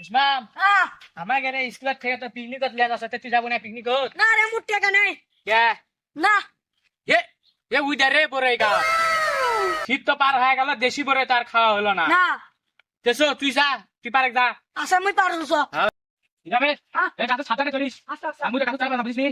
ইসমাম আমার গেলে স্কুল থেকে তো পিকনিকত লিয়া যাচ্ছে তুই যাব না পিকনিকত? না রে মোর টাকা নাই। কে? না। এ এ উইদার রে বড় গা। শীত তো পার হয়ে গেল দেশি বড় তার খাওয়া হলো না। না। তেসো তুই যা তুই পারে যা। আচ্ছা মুই পারছ সব যাবে হ্যাঁ। এ কাছে সাতানে চলিস আমি তো কাছে না? বুঝিস নি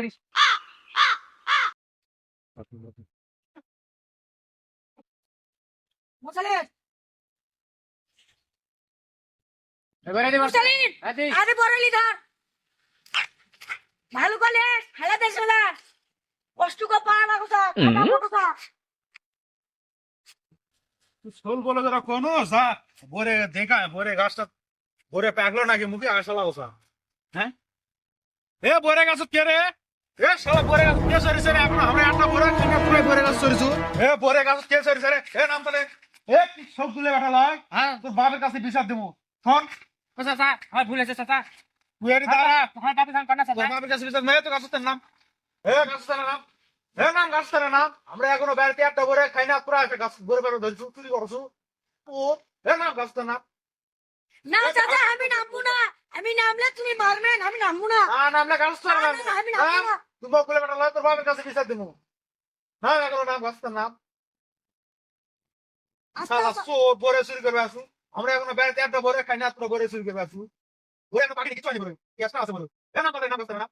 দেখিস আরে বড়লি ধর! ভালো করে হেলা দেশ না কষ্ট কো পা না কথা কথা সোল বলে যারা কোনো যা বরে দেখা বরে গাছটা বরে পাকলো নাকি মুখে আসা লাগছা হ্যাঁ? এ বরে গাছ কে রে? এ শালা বরে গাছ কে সরিছে রে? এখন আমরা একটা বরে খানে পুরো বরে গাছ সরিছু। এ বরে গাছ কে সরিছে রে? এ নাম তালে এ সব তুলে বেটা লাগ হ্যাঁ? তোর বাবার কাছে বিচার দেবো। শোন। ও চাচা ভুল হয়েছে চাচা। তুই দাঁড়া বাপি সান কন্যা চাচা? বাবার কাছে বিচার মেয়ে তো গাছের নাম। এ গাছের নাম। এ নাম গাছের নাম। আমরা এখনও বাড়িতে একটা বরে খাই না পুরো একটা গাছ। বরে বেড়ে ধরছু চুরি করছু ও এ নাম গাছের নাম। না চাচা আমি নামবো না। আমি নামলে তুমি মারবেন আমি নামবো না। না নামলে গাছের নাম। আমি নামবো না। তুমি বকুলে বেটা লয় তোর বাবার কাছে বিচার দেবো না এখনও নাম গাছের নাম। আচ্ছা সারা। বরে চুরি করবে আসু আমরা এখন বেড়াতে একটা বড় খাই না তোরা বড় শুরু করে আসব ঘুরে আমরা পাখি কিছু আনি বলো আছে বলো কেন আমাদের না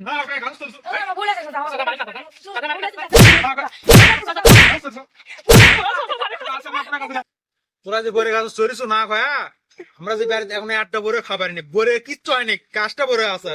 না তোরা যে বরে গাছ চরিস না কয়া আমরা যে এখন আটটা বরে খাবার নি বরে কিচ্ছু হয়নি কাজটা বরে আছে।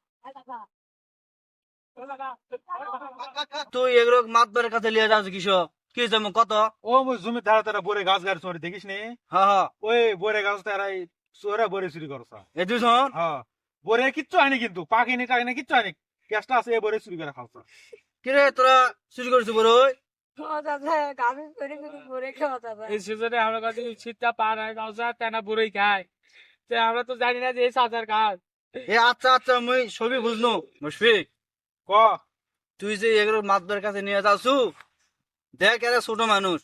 তুই এগুলো মাতবারের কাছে লিয়ে যাচ্ছ কিসব কি যেমন কত? ও মুই জমি ধারে তারা বরে গাছ গাড়ি দেখিস নি? হ্যাঁ হ্যাঁ ওই বরে গাছ তারাই চোরা বরে চুরি করছে। এ হ্যাঁ বরে কিচ্ছু হয়নি কিন্তু পাকিনি টাকিনি কিচ্ছু কেসটা আছে এ বরে চুরি করে খাওয়া কিরে তোরা চুরি করছিস বড় ওই? আমরা কাছে শীতটা পার হয় গাছা তেনা বুড়োই খায়। তে আমরা তো জানি না যে এই চাচার কাজ। এ আচ্ছা আচ্ছা মুই সবই বুঝলো মুশফিক। ক? তুই যে এগুলো মাতবারের কাছে নিয়ে যাচ্ছ দেখ এরা ছোট মানুষ।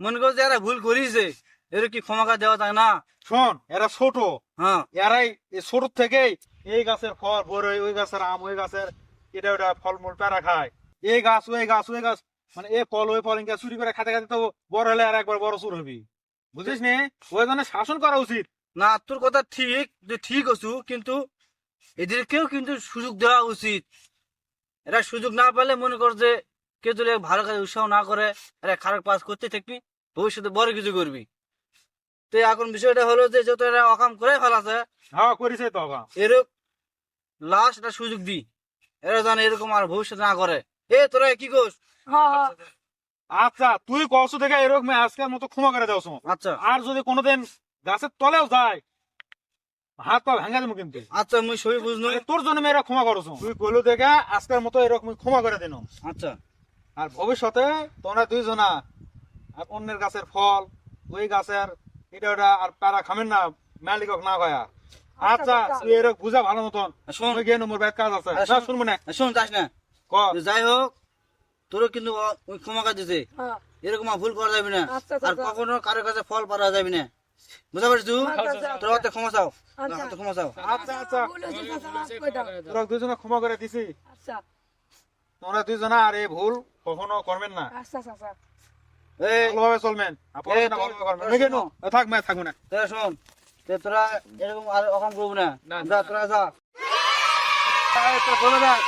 মনে কর যে এরা ভুল করিছে এর কি ক্ষমা করে দেওয়া যায় না? শোন এরা ছোট। হ্যাঁ। এরাই ছোট থেকেই এই গাছের ফল বড় ওই গাছের আম ওই গাছের এটা ওটা ফলমূল প্যারা খায়। এই গাছ ওই গাছ ওই গাছ মানে এই ফল ওই ফল চুরি করে খাতে খাতে তো বড় হলে আর একবার বড় চুর হবি। বুঝিস নি? ওই জন্য শাসন করা উচিত। না তোর কথা ঠিক যে ঠিক আছু কিন্তু এদেরকেও কিন্তু সুযোগ দেওয়া উচিত। এরা সুযোগ না পেলে মনে কর যে কেউ যদি ভালো কাজে উৎসাহ না করে এরা খারাপ কাজ করতে থাকবি ভবিষ্যতে বড় কিছু করবি। তো এখন বিষয়টা হলো যে যত এরা অকাম করে ফেলাছে হ্যাঁ করিছে তো। এরকম লাস্ট একটা সুযোগ দি এরা যেন এরকম আর ভবিষ্যতে না করে। এ তোরা কি কোস হ্যাঁ। আচ্ছা তুই কষ্ট থেকে এরকম আজকের মতো ক্ষমা করে দেওয়া আচ্ছা। আর যদি কোনোদিন গাছের তলেও যায় হাত পা ভেঙে দেবো কিন্তু। আচ্ছা মুই সবই বুঝলো তোর জন্য এরা ক্ষমা করছ। তুই কইলো দেখে আজকের মতো এরকম ক্ষমা করে দিন আচ্ছা। আর ভবিষ্যতে তোমরা দুইজনা আর অন্যের গাছের ফল ওই গাছের এটা ওটা আর প্যারা খামেন না মালিকক না কয়া আচ্ছা তুই এরকম বুঝা ভালো মতন। শোন। ওই গিয়ে নম্বর ব্যাগ কাজ আছে। না শুনব না? শোন যাস না। ক? যাই হোক তোরও কিন্তু ক্ষমা দিতে হ্যাঁ। এরকম ভুল করা যাবে না। আচ্ছা, আর আচ্ছা। কখনো কারোর কাছে ফল পাওয়া যাবে না। বুঝা পারছ তোর হাতে ক্ষমা চাও। হাতে ক্ষমা চাও। আচ্ছা, আচ্ছা, আচ্ছা, আচ্ছা। দুজনে ক্ষমা করে দিছি। তোমরা দুজনা আর এই ভুল কখনো করবেন না। আচ্ছা আচ্ছা ভালোভাবে চলবেন। থাক তোরা এরকম আর ওখান করব না। তোরা যা। তোরা বলে দেখ।